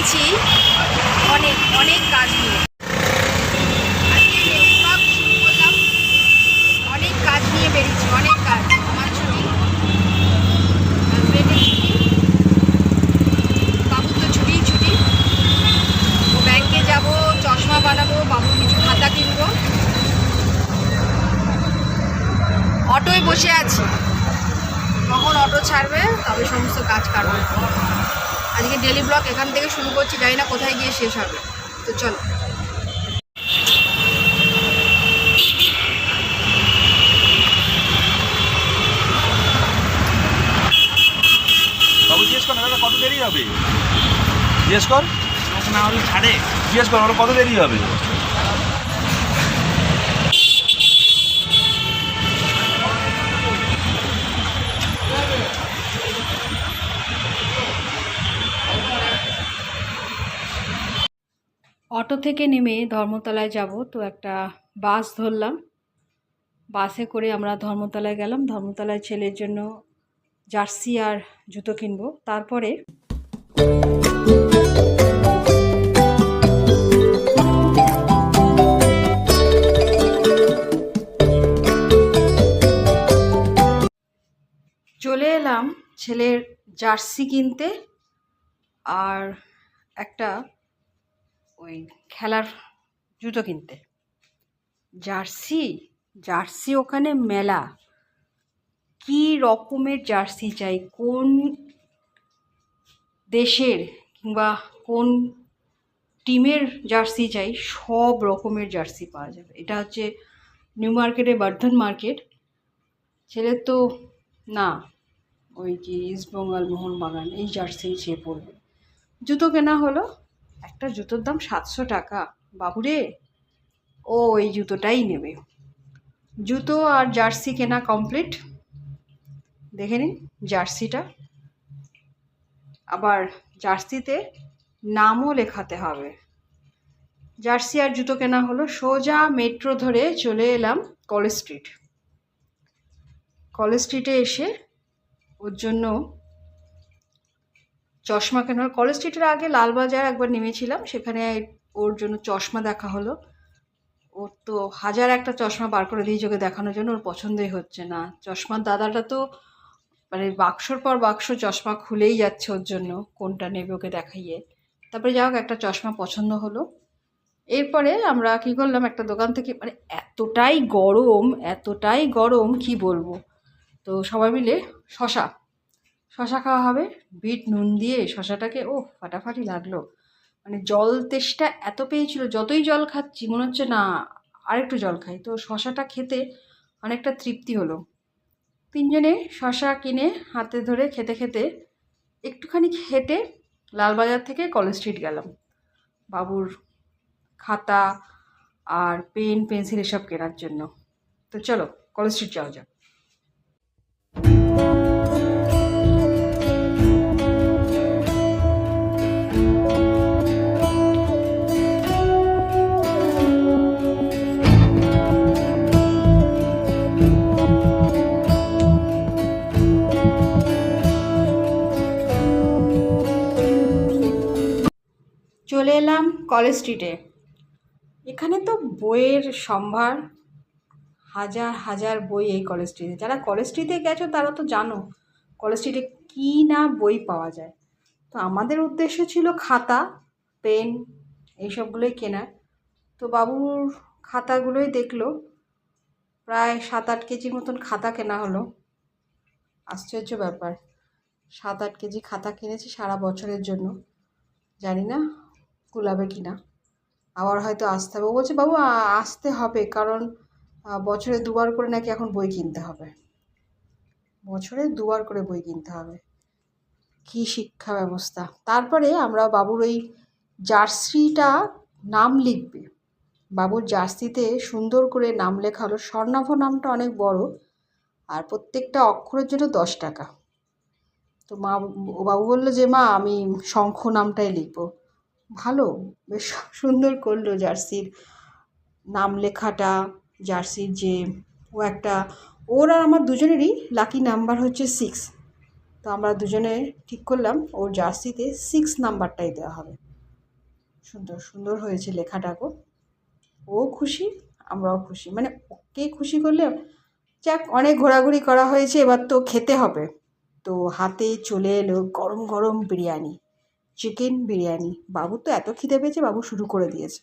বেরিয়েছি অনেক অনেক কাজ নিয়ে। অনেক কাজ নিয়ে বেরিয়েছি, অনেক কাজ। তো ছুটি চশমা বানাবো, বাবুর কিছু কিনবো। অটোয় বসে আছি। কখন অটো ছাড়বে, তবে সমস্ত কাজ কারণ। আজকে ডেলি ব্লগ এখান থেকে শুরু করছি জানি না কোথায় গিয়ে শেষ হবে। তো চলো। বাবু জিজ্ঞেস কর না দাদা কত দেরি হবে? জিজ্ঞেস কর। না হলে ছাড়ে জিজ্ঞেস কর কত দেরি হবে? অটো থেকে নেমে ধর্মতলায় যাব, তো একটা বাস ধরলাম। বাসে করে আমরা ধর্মতলায় গেলাম। ধর্মতলায় ছেলের জন্য জার্সি আর জুতো কিনবো। তারপরে চলে এলাম ছেলের জার্সি কিনতে। আর একটা ওই খেলার জুতো কিনতে। জার্সি জার্সি ওখানে মেলা। কি রকমের জার্সি চাই? কোন দেশের কিংবা কোন টিমের জার্সি চাই? সব রকমের জার্সি পাওয়া যাবে। এটা হচ্ছে নিউ মার্কেটে বর্ধন মার্কেট। ছেলের তো না, ওই যে ইস্টবেঙ্গল মোহনবাগান, এই জার্সি সে পরবে জুতো কেনা হলো। একটা জুতোর দাম সাতশো টাকা। বাবুরে, ও এই জুতোটাই নেবে। জুতো আর জার্সি কেনা কমপ্লিট। দেখে নিন জার্সিটা। আবার জার্সিতে নামও লেখাতে হবে। জার্সি আর জুতো কেনা হলো সোজা মেট্রো ধরে চলে এলাম কলেজ স্ট্রিট। কলেজ স্ট্রিটে এসে ওর জন্য চশমা কেনার কলেজ স্ট্রিটের আগে লালবাজার একবার নেমেছিলাম, সেখানে ওর জন্য চশমা দেখা হলো। ওর তো হাজার একটা চশমা বার করে দিয়েছে ওকে দেখানোর জন্য, ওর পছন্দই হচ্ছে না। চশমার দাদাটা তো মানে বাক্সর পর বাক্স চশমা খুলেই যাচ্ছে ওর জন্য, কোনটা নেবে ওকে দেখাইয়ে। তারপরে যাই হোক, একটা চশমা পছন্দ হলো। এরপরে আমরা কি করলাম, একটা দোকান থেকে মানে এতটাই গরম এতটাই গরম, কি বলব? তো সবাই মিলে শশা শশা খাওয়া হবে। বিট, নুন দিয়ে শশাটাকে ও ফাটাফাটি লাগল। মানে জল তেষ্টা এত পেয়েছিল, যতই জল খাচ্ছি, মনে হচ্ছে না আরেকটু জল খাই। তো শশাটা খেতে অনেকটা তৃপ্তি হলো। তিনজনে শশা কিনে হাতে ধরে খেতে খেতে একটুখানি হেঁটে লালবাজার থেকে কলেজ স্ট্রিট গেলাম। বাবুর খাতা আর পেন, পেন্সিল এসব কেনার জন্য। তো চলো, কলেজ স্ট্রিট যাওয়া যাক। চলে এলাম কলেজ স্ট্রিটে। এখানে তো বইয়ের সম্ভার, হাজার হাজার বই এই কলেজ স্ট্রিটে। যারা কলেজ স্ট্রিটে গেছো তারা তো জানো কলেজ স্ট্রিটে কী না বই পাওয়া যায়। তো আমাদের উদ্দেশ্য ছিল খাতা, পেন এইসবগুলোই কেনার। তো বাবুর খাতাগুলোই দেখল। প্রায় সাত আট কেজির মতন খাতা কেনা হলো। আশ্চর্য ব্যাপার। সাত আট কেজি খাতা কিনেছি সারা বছরের জন্য। জানি না কুলাবে কি না? আবার হয়তো আসতে হবে। ও বলছে, বাবু আসতে হবে কারণ বছরে দুবার করে নাকি এখন বই কিনতে হবে। বছরে দুবার করে বই কিনতে হবে। কী শিক্ষা ব্যবস্থা। তারপরে আমরা বাবুর ওই জার্সিটা নাম লিখবে। বাবুর জার্সিতে সুন্দর করে নাম লেখা হলো। স্বর্ণাভ নামটা অনেক বড় আর প্রত্যেকটা অক্ষরের জন্য দশ টাকা। তো মা বাবু বলল যে, মা, আমি শঙ্খ নামটাই লিখব। ভালো, বেশ সুন্দর করল জার্সির নাম লেখাটা, জার্সির যে ও একটা, ওর আর আমার দুজনেরই লাকি নাম্বার হচ্ছে সিক্স তো আমরা দুজনে ঠিক করলাম, ওর জার্সিতে সিক্স নাম্বারটাই দেওয়া হবে। সুন্দর সুন্দর হয়েছে লেখাটাকো ও খুশি, আমরাও খুশি। মানে ওকে খুশি করলে, যাক, অনেক ঘোরাঘুরি করা হয়েছে, এবার তো খেতে হবে। তো হাতে চলে এলো গরম গরম বিরিয়ানি। চিকেন বিরিয়ানি। বাবু তো এত খিদে পেয়েছে বাবু শুরু করে দিয়েছে।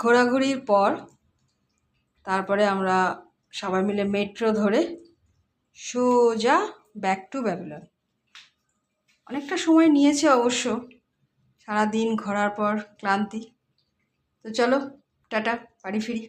ঘোরাঘুরির পর তারপরে আমরা সবাই মিলে মেট্রো ধরে সোজা ব্যাক টু ব্যাবিলন অনেকটা সময় নিয়েছে অবশ্য সারা দিন ঘোরার পর ক্লান্তি। তো চলো, টাটা, বাড়ি ফিরি।